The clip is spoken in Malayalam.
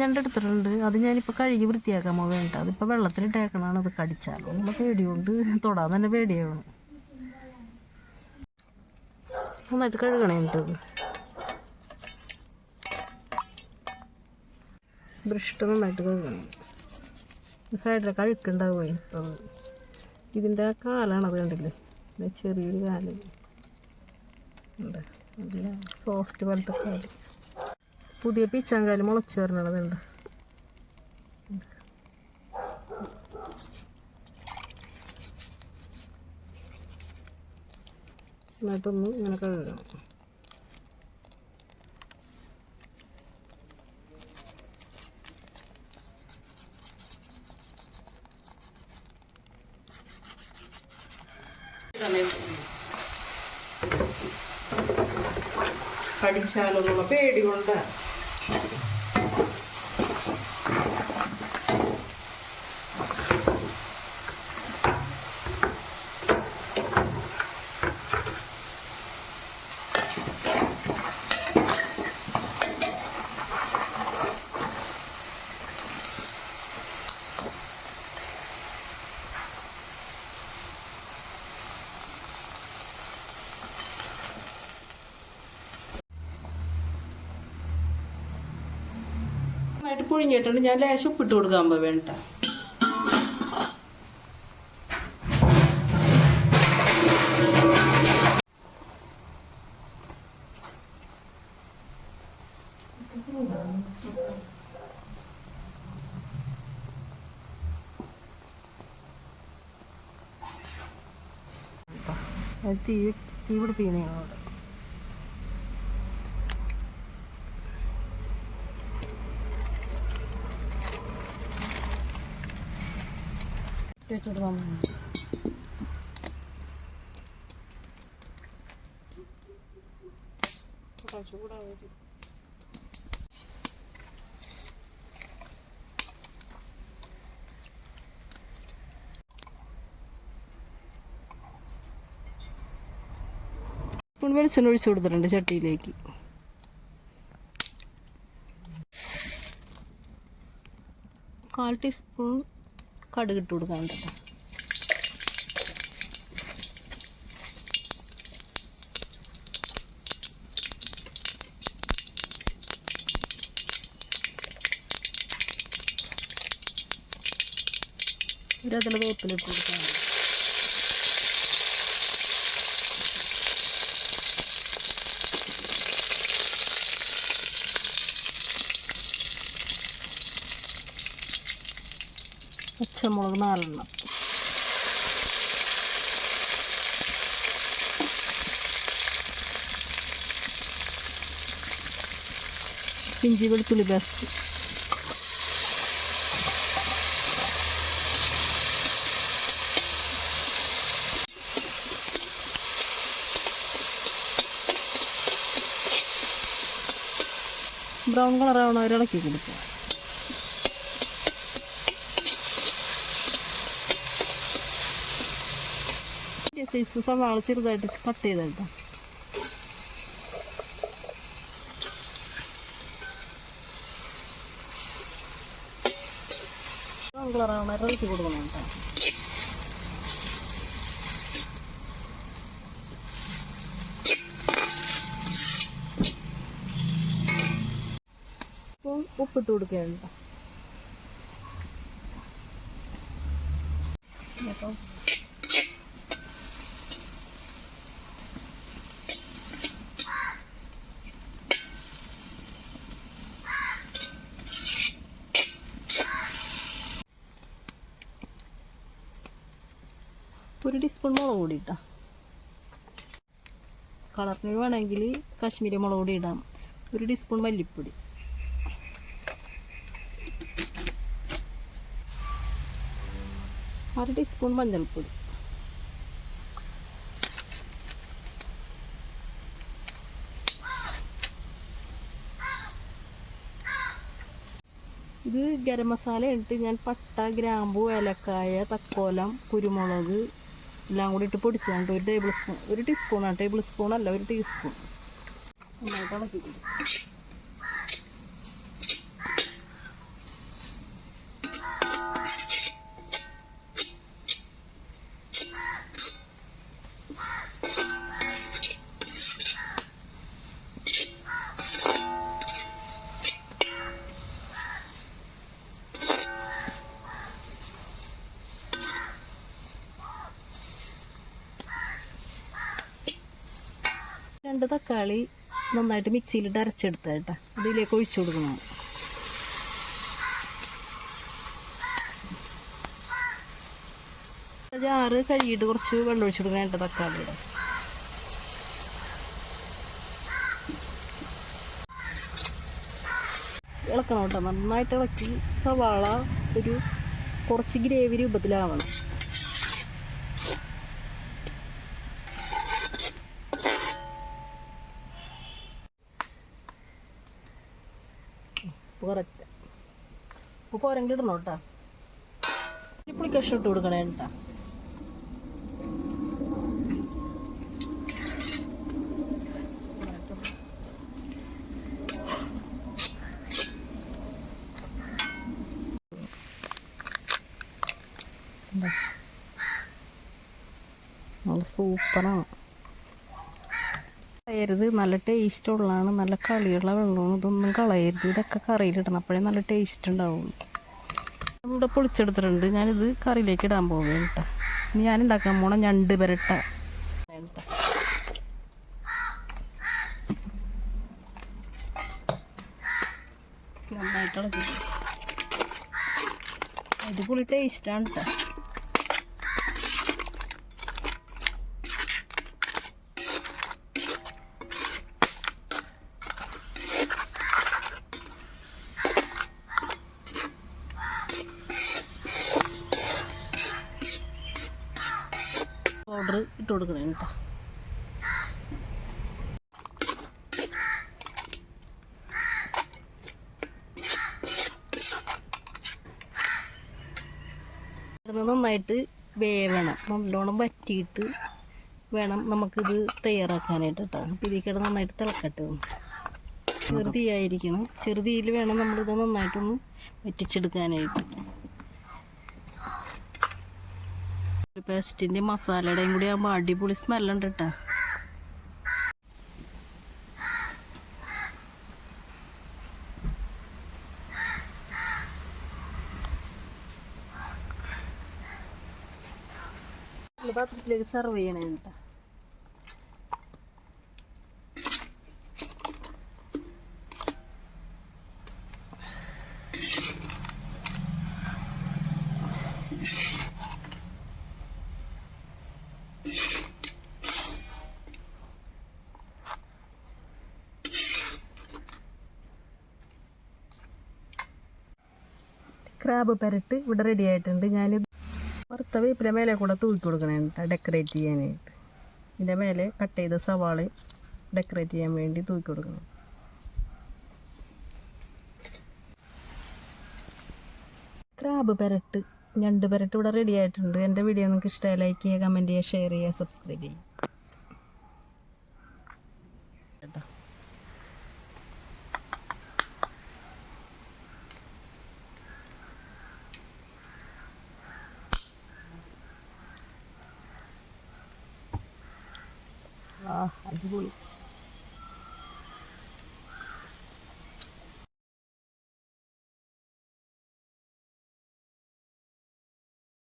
ഞണ്ട് എടുത്തിട്ടുണ്ട് അത് ഞാനിപ്പോൾ കഴുകി വൃത്തിയാക്കാൻ വേണ്ട അതിപ്പോൾ വെള്ളത്തിലിട്ടേക്കണാണ് അത് കടിച്ചാലോ. എന്നുള്ള പേടി കൊണ്ട് തൊടാൻ തന്നെ പേടിയാണ്. നന്നായിട്ട് കഴുകണേ ഇത് ബ്രഷിട്ട് നന്നായിട്ട് കഴുകണം. സൈഡിലെ കഴുക്കുണ്ടാവുമേ ഇപ്പം. ഇതിന്റെ ആ കാലാണ് അത് കണ്ടില്ലേ? ചെറിയൊരു കാൽ. സോഫ്റ്റ് പോലത്തെ കാൽ. പുതിയ പീച്ചാങ്കാൽ മുളച്ച് വരണതുണ്ട്. എന്നിട്ടൊന്ന് ഇങ്ങനെ കഴുകണം പഠിച്ചാലൊന്നുള്ള പേടി കൊണ്ട്. നന്നായിട്ട് പുഴുങ്ങിയിട്ടുണ്ട്. ഞാൻ ലേശം ഉപ്പിട്ട് കൊടുക്കാൻ വേണ്ട. തീ തീ പിടിപ്പിക്കണേ അവിടെ വെച്ചോട് വന്നു ചൂടാവും സ്പൂൺ വെളിച്ചെണ്ണ ഒഴിച്ചു കൊടുത്തിട്ടുണ്ട് ചട്ടിയിലേക്ക്. കാൽ ടീസ്പൂൺ കടുക് ഇട്ട് കൊടുക്കാൻ കേട്ടോ ഒരു അതിൽ വേപ്പിലിട്ട് കൊടുക്കാൻ പച്ചമുളക് നാലെണ്ണം. ഇഞ്ചി വെളുത്തുള്ളി പേസ്റ്റ്. ബ്രൗൺ വരെ ഇളക്കി കൊടുക്കുക. സൈസ് സവാള ചെറുതായിട്ട് കട്ട് ചെയ്തെടുക്കാം ഇളക്കി കൊടുക്കണം ഉപ്പിട്ട് കൊടുക്കുകയാണ് കേട്ടോ. ഒരു ടീസ്പൂൺ മുളക് പൊടി ഇട്ടാം കളറിന് വേണമെങ്കിൽ കാശ്മീരി മുളക് പൊടി ഇടാം. ഒരു ടീസ്പൂൺ മല്ലിപ്പൊടി. അര ടീസ്പൂൺ മഞ്ഞൾപ്പൊടി. ഇത് ഗരം മസാല ഇട്ട് ഞാൻ പട്ട ഗ്രാമ്പു ഏലക്കായ തക്കോലം കുരുമുളക് എല്ലാം കൂടി ഇട്ട് പൊടിച്ചതാണ്. ഒരു ടേബിൾ സ്പൂൺ ഒരു ടീസ്പൂണാണ് ടേബിൾ സ്പൂൺ അല്ല ഒരു ടീസ്പൂൺ. നന്നായിട്ട് ഇളക്കി രണ്ട് തക്കാളി നന്നായിട്ട് മിക്സിയിലിട്ട് അരച്ചെടുത്ത കേട്ടോ. അതിലേക്ക് ഒഴിച്ചു കൊടുക്കണം. ജാറ് കഴുകിയിട്ട് കുറച്ച് വെള്ളം ഒഴിച്ചു കൊടുക്കണം രണ്ട് തക്കാളിയുടെ. ഇളക്കണം കേട്ടോ. നന്നായിട്ട് ഇളക്കി സവാള ഒരു കുറച്ച് ഗ്രേവി രൂപത്തിലാവണം. ഉപ്പ് കറക്റ്റ് ഉപ്പ് പോരെങ്കിലും ഇടണം കേട്ടോ. പുളിക്കഷ്ണം ഇട്ട് കൊടുക്കണേ കേട്ടോ. നല്ല സൂപ്പറാണ്. കളയരുത്. നല്ല ടേസ്റ്റ് ഉള്ളതാണ്. നല്ല കളിയുള്ള വെള്ളമാണ് ഇതൊന്നും കളയരുത്. ഇതൊക്കെ കറിയിലിടണം അപ്പോഴേ നല്ല ടേസ്റ്റ് ഉണ്ടാവും. ഇവിടെ പൊളിച്ചെടുത്തിട്ടുണ്ട്. ഞാനിത് കറിയിലേക്ക് ഇടാൻ പോവുകയാണ് കേട്ടോ ഇനി ഞാൻ ഉണ്ടാക്കാൻ പോണ ഞണ്ട് പെരട്ട. നന്നായിട്ടുള്ള അടിപൊളി ടേസ്റ്റാണ് കേട്ടോ പൗഡർ ഇട്ട് കൊടുക്കണം കേട്ടോ. നന്നായിട്ട് വേവണം. നല്ലോണം വറ്റിയിട്ട് വേണം നമുക്കിത് തയ്യാറാക്കാനായിട്ട് കേട്ടോ. അപ്പോൾ ഇതിൽ നന്നായിട്ട് തിളക്കട്ടെ. ചെറുതീയായിരിക്കണം ചെറുതീയിൽ വേണം നമ്മളിത് നന്നായിട്ടൊന്ന് വറ്റിച്ചെടുക്കാനായിട്ട്. പേസ്റ്റിന്റെ മസാലയുടെയും കൂടി ആകുമ്പോൾ അടിപൊളി സ്മെല്ലുണ്ട് കേട്ടോ പാത്രത്തിലേക്ക് സെർവ് ചെയ്യണേ ക്രാബ് പെരട്ട് ഇവിടെ റെഡി ആയിട്ടുണ്ട്. ഞാൻ വറുത്ത വീപ്പിലെ മേലെ കൂടെ തൂക്കി കൊടുക്കണേട്ട ഡെക്കറേറ്റ് ചെയ്യാനായിട്ട്. ഇതിന്റെ മേലെ കട്ട് ചെയ്ത സവാള ഡെക്കറേറ്റ് ചെയ്യാൻ വേണ്ടി തൂക്കി കൊടുക്കണം. ക്രാബ് പെരട്ട് രണ്ട് പെരട്ട് ഇവിടെ റെഡി ആയിട്ടുണ്ട്. എന്റെ വീഡിയോ നിങ്ങൾക്ക് ഇഷ്ടമായി ലൈക്ക് ചെയ്യുക കമന്റ് ചെയ്യുക ഷെയർ ചെയ്യുക സബ്സ്ക്രൈബ് ചെയ്യുക കേട്ടോ ആ അടിപൊളി.